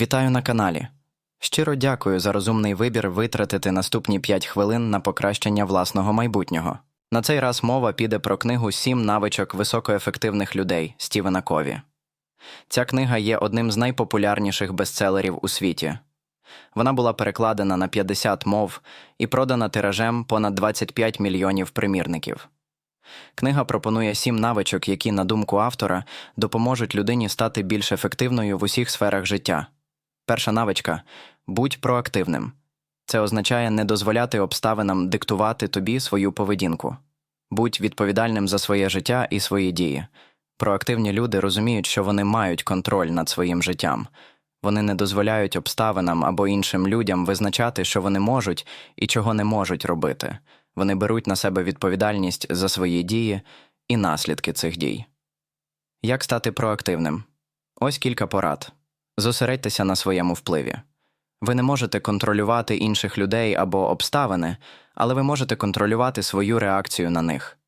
Вітаю на каналі. Щиро дякую за розумний вибір витратити наступні 5 хвилин на покращення власного майбутнього. На цей раз мова піде про книгу Сім навичок високоефективних людей Стівена Кові. Ця книга є одним з найпопулярніших бестселерів у світі. Вона була перекладена на 50 мов і продана тиражем понад 25 мільйонів примірників. Книга пропонує сім навичок, які, на думку автора, допоможуть людині стати більш ефективною в усіх сферах життя. Перша навичка будь проактивним. Це означає не дозволяти обставинам диктувати тобі свою поведінку. Будь відповідальним за своє життя і свої дії. Проактивні люди розуміють, що вони мають контроль над своїм життям. Вони не дозволяють обставинам або іншим людям визначати, що вони можуть і чого не можуть робити. Вони беруть на себе відповідальність за свої дії і наслідки цих дій. Як стати проактивним? Ось кілька порад. Зосередьтеся на своєму впливі. Ви не можете контролювати інших людей або обставини, але ви можете контролювати свою реакцію на них.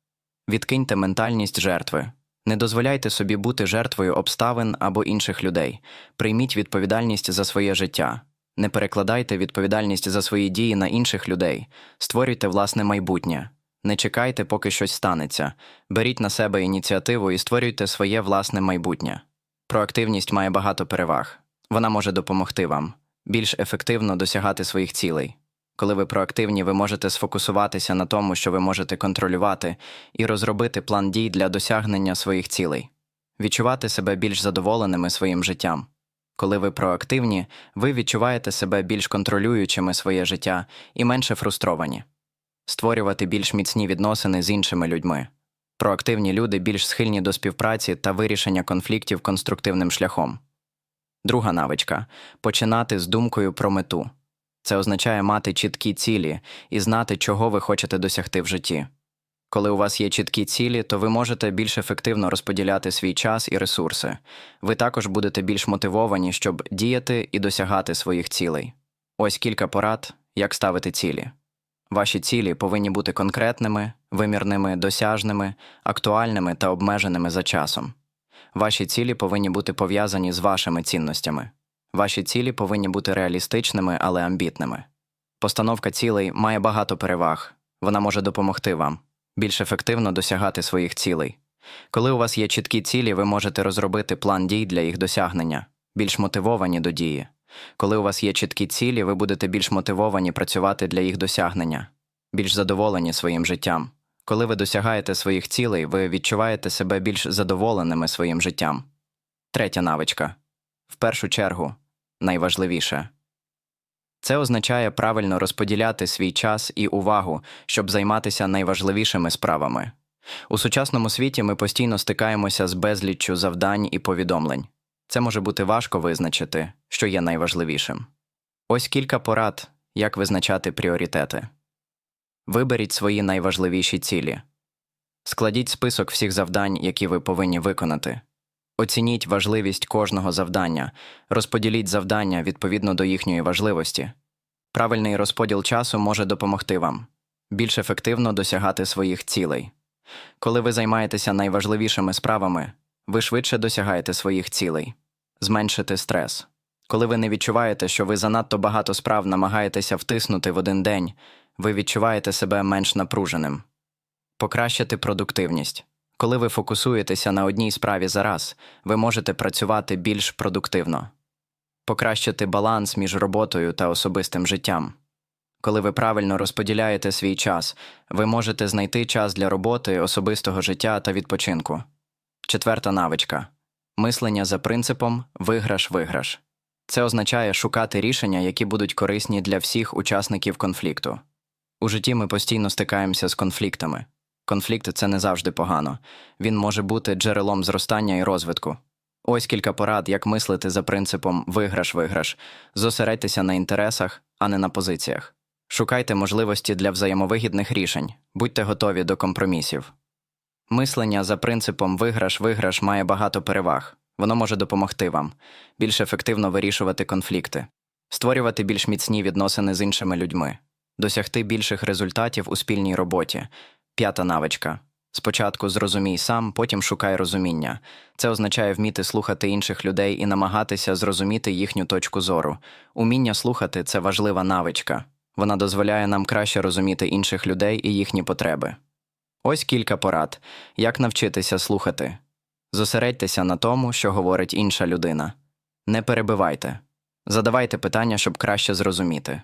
Відкиньте ментальність жертви. Не дозволяйте собі бути жертвою обставин або інших людей. Прийміть відповідальність за своє життя. Не перекладайте відповідальність за свої дії на інших людей. Створюйте власне майбутнє. Не чекайте, поки щось станеться. Беріть на себе ініціативу і створюйте своє власне майбутнє. Проактивність має багато переваг. Вона може допомогти вам більш ефективно досягати своїх цілей. Коли ви проактивні, ви можете сфокусуватися на тому, що ви можете контролювати, і розробити план дій для досягнення своїх цілей, відчувати себе більш задоволеними своїм життям. Коли ви проактивні, ви відчуваєте себе більш контролюючими своє життя і менше фрустровані, створювати більш міцні відносини з іншими людьми. Проактивні люди більш схильні до співпраці та вирішення конфліктів конструктивним шляхом. Друга навичка починати з думкою про мету. Це означає мати чіткі цілі і знати, чого ви хочете досягти в житті. Коли у вас є чіткі цілі, то ви можете більш ефективно розподіляти свій час і ресурси. Ви також будете більш мотивовані, щоб діяти і досягати своїх цілей. Ось кілька порад, як ставити цілі. Ваші цілі повинні бути конкретними, вимірними, досяжними, актуальними та обмеженими за часом. Ваші цілі повинні бути пов'язані з вашими цінностями. Ваші цілі повинні бути реалістичними, але амбітними. Постановка цілей має багато переваг. Вона може допомогти вам більш ефективно досягати своїх цілей. Коли у вас є чіткі цілі, ви можете розробити план дій для їх досягнення, більш мотивовані до дії. Коли у вас є чіткі цілі, ви будете більш мотивовані працювати для їх досягнення, більш задоволені своїм життям. Коли ви досягаєте своїх цілей, ви відчуваєте себе більш задоволеними своїм життям. Третя навичка в першу чергу найважливіше. Це означає правильно розподіляти свій час і увагу, щоб займатися найважливішими справами. У сучасному світі ми постійно стикаємося з безліччю завдань і повідомлень. Це може бути важко визначити, що є найважливішим. Ось кілька порад, як визначати пріоритети. Виберіть свої найважливіші цілі. Складіть список всіх завдань, які ви повинні виконати. Оцініть важливість кожного завдання, розподіліть завдання відповідно до їхньої важливості. Правильний розподіл часу може допомогти вам більш ефективно досягати своїх цілей. Коли ви займаєтеся найважливішими справами, ви швидше досягаєте своїх цілей, зменшити стрес. Коли ви не відчуваєте, що ви занадто багато справ намагаєтеся втиснути в один день, ви відчуваєте себе менш напруженим. Покращити продуктивність. Коли ви фокусуєтеся на одній справі за раз, ви можете працювати більш продуктивно, покращити баланс між роботою та особистим життям. Коли ви правильно розподіляєте свій час, ви можете знайти час для роботи, особистого життя та відпочинку. Четверта навичка мислення за принципом виграш-виграш. Це означає шукати рішення, які будуть корисні для всіх учасників конфлікту. У житті ми постійно стикаємося з конфліктами. Конфлікт це не завжди погано. Він може бути джерелом зростання і розвитку. Ось кілька порад, як мислити за принципом виграш-виграш. Зосередьтеся на інтересах, а не на позиціях. Шукайте можливості для взаємовигідних рішень, будьте готові до компромісів. Мислення за принципом виграш-виграш має багато переваг. Воно може допомогти вам більш ефективно вирішувати конфлікти, створювати більш міцні відносини з іншими людьми, досягти більших результатів у спільній роботі. П'ята навичка Спочатку зрозумій сам, потім шукай розуміння. Це означає вміти слухати інших людей і намагатися зрозуміти їхню точку зору. Уміння слухати це важлива навичка. Вона дозволяє нам краще розуміти інших людей і їхні потреби. Ось кілька порад, як навчитися слухати. Зосередьтеся на тому, що говорить інша людина. Не перебивайте. Задавайте питання, щоб краще зрозуміти.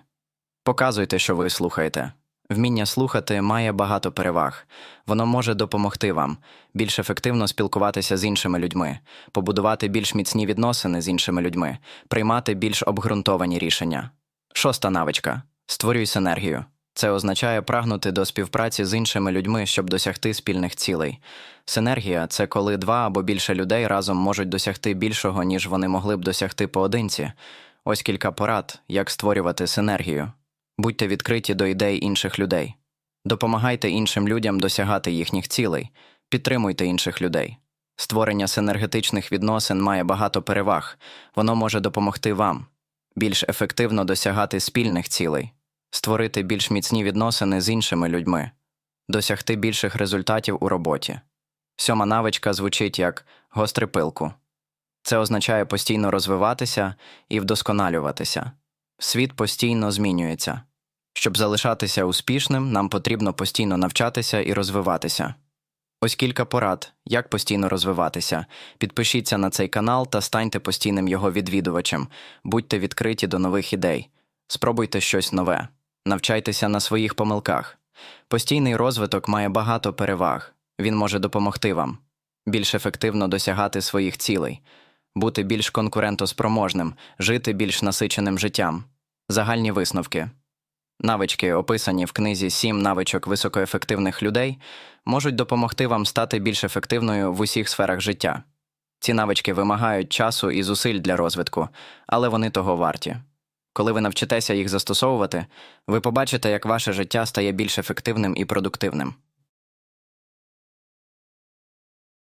Показуйте, що ви слухаєте. Вміння слухати має багато переваг. Воно може допомогти вам більш ефективно спілкуватися з іншими людьми, побудувати більш міцні відносини з іншими людьми, приймати більш обґрунтовані рішення. Шоста навичка створюй синергію. Це означає прагнути до співпраці з іншими людьми, щоб досягти спільних цілей. Синергія це коли два або більше людей разом можуть досягти більшого, ніж вони могли б досягти поодинці. Ось кілька порад, як створювати синергію. Будьте відкриті до ідей інших людей. Допомагайте іншим людям досягати їхніх цілей, підтримуйте інших людей. Створення синергетичних відносин має багато переваг, воно може допомогти вам більш ефективно досягати спільних цілей, створити більш міцні відносини з іншими людьми, досягти більших результатів у роботі. Сьома навичка звучить як гострий пилку. Це означає постійно розвиватися і вдосконалюватися. Світ постійно змінюється. Щоб залишатися успішним, нам потрібно постійно навчатися і розвиватися. Ось кілька порад, як постійно розвиватися. Підпишіться на цей канал та станьте постійним його відвідувачем, будьте відкриті до нових ідей, спробуйте щось нове, навчайтеся на своїх помилках. Постійний розвиток має багато переваг, він може допомогти вам більш ефективно досягати своїх цілей, бути більш конкурентоспроможним, жити більш насиченим життям. Загальні висновки. Навички, описані в книзі «Сім навичок високоефективних людей, можуть допомогти вам стати більш ефективною в усіх сферах життя. Ці навички вимагають часу і зусиль для розвитку, але вони того варті. Коли ви навчитеся їх застосовувати, ви побачите, як ваше життя стає більш ефективним і продуктивним.